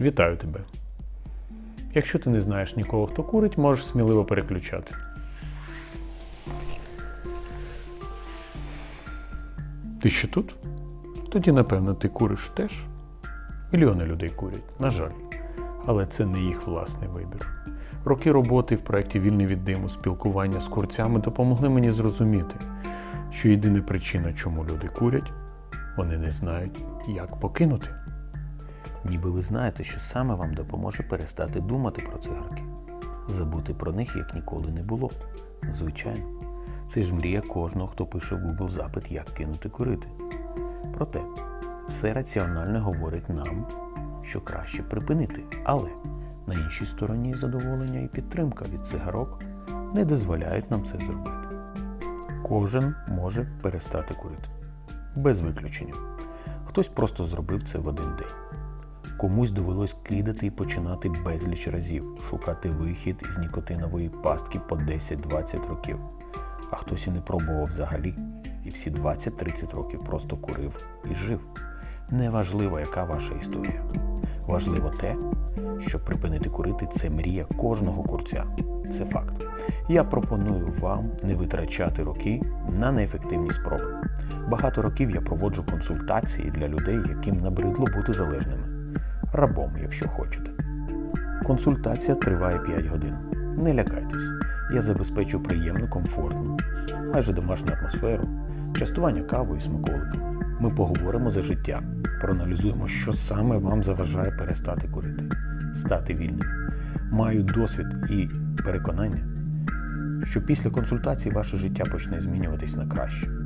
Вітаю тебе. Якщо ти не знаєш нікого, хто курить, можеш сміливо переключати. Ти ще тут? Тоді, напевно, ти куриш теж. Мільйони людей курять, на жаль. Але це не їх власний вибір. Роки роботи в проєкті Вільний від диму, спілкування з курцями допомогли мені зрозуміти, що єдина причина, чому люди курять, вони не знають, як покинути. Ніби ви знаєте, що саме вам допоможе перестати думати про цигарки. Забути про них як ніколи не було. Звичайно, це ж мрія кожного, хто пише в Google запит, як кинути курити. Проте, все раціонально говорить нам, що краще припинити. Але на іншій стороні задоволення і підтримка від цигарок не дозволяють нам це зробити. Кожен може перестати курити. Без виключення. Хтось просто зробив це в один день. Комусь довелось клідати і починати безліч разів, шукати вихід із нікотинової пастки по 10-20 років. А хтось і не пробував взагалі, і всі 20-30 років просто курив і жив. Неважливо, яка ваша історія. Важливо те, що припинити курити це мрія кожного курця. Це факт. Я пропоную вам не витрачати роки на неефективні спроби. Багато років я проводжу консультації для людей, яким набридло бути залежними рабом, якщо хочете. Консультація триває 5 годин. Не лякайтесь, я забезпечу приємну, комфортну, майже домашню атмосферу, частування кавою і смаколиками. Ми поговоримо за життя, проаналізуємо, що саме вам заважає перестати курити, стати вільним. Маю досвід і переконання, що після консультації ваше життя почне змінюватись на краще.